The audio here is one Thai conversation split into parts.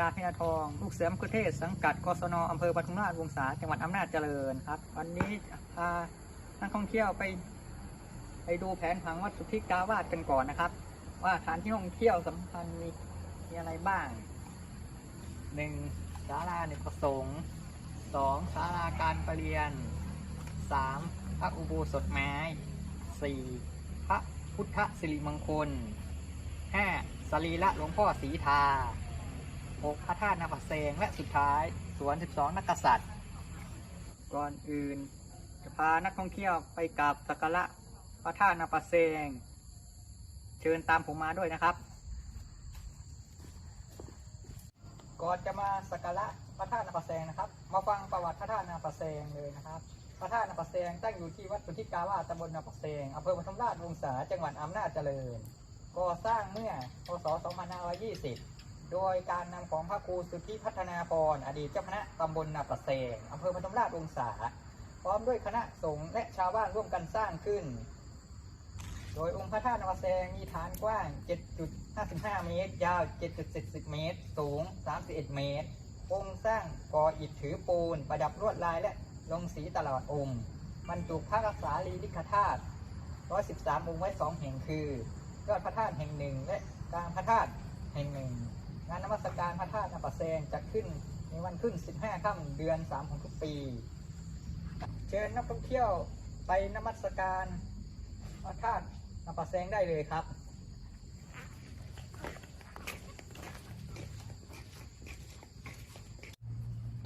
ดาพินาทอง ลูกเสือมกุเทศ สังกัดกศนอำเภอปทุมราชวงศาจังหวัดอำนาจเจริญครับ วันนี้พานักท่องเที่ยวไป ไปดูแผนผังวัดสุทธิกาวาสกันก่อนนะครับ ว่าสถานที่ท่องเที่ยวสำคัญมีมีอะไรบ้างหนึ่งศาลาเนกประสงค์สองศาลาการประเรียนสามพระอุโบสถไม้สี่พระพุทธสิริมงคล ห้าสรีระหลวงพ่อศรีทาหกพระธาตุนาปะเซง และสุดท้าย สวน 12 นักกษัตริย์ ก่อนอื่น จะพานักท่องเที่ยวไปกราบสักการะพระธาตุนาปะเซง เชิญตามผมมาด้วยนะครับ ก่อนจะมาสักการะพระธาตุนาปะเซงนะครับ มาฟังประวัติพระธาตุนาปะเซงเลยนะครับพระธาตุนาปะเซงตั้งอยู่ที่วัดสุทธิกาวาตำบลนาปะเซงอำเภอปทุมราชวงศาจังหวัดอำนาจเจริญ ก่อสร้างเมื่อ พศ 2520 โดยการนำของพระครูสุทธิพัฒนาพร อดีตเจ้าคณะตำบลนาประเซงอำเภอปทุมราชวงศา พร้อมด้วยคณะสงฆ์และชาวบ้านร่วมกันสร้างขึ้น โดยองค์พระธาตุนวเซงมีฐานกว้าง 7.55 เมตร ยาว 7.70 เมตร สูง 31 เมตรองค์สร้างก่ออิฐถือปูน ประดับลวดลายและลงสีตลอดองค์บรรจุพระรักษาลีลิกธาตุ113 องค์ไว้ 2 แห่งคือ ยอดพระธาตุแห่งหนึ่ง และกลางพระธาตุแห่งหนึ่ง งานนมัสการพระธาตุนปะเซงจะขึ้นในวันขึ้น 15 ค่ำเดือน 3 ของทุกปี เชิญนักท่องเที่ยวไปนมัสการพระธาตุนปะแซงได้เลยครับ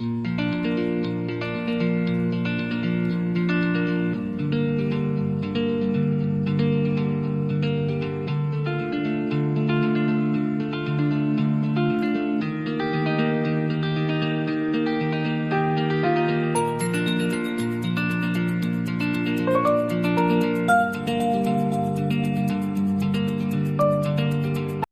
Thank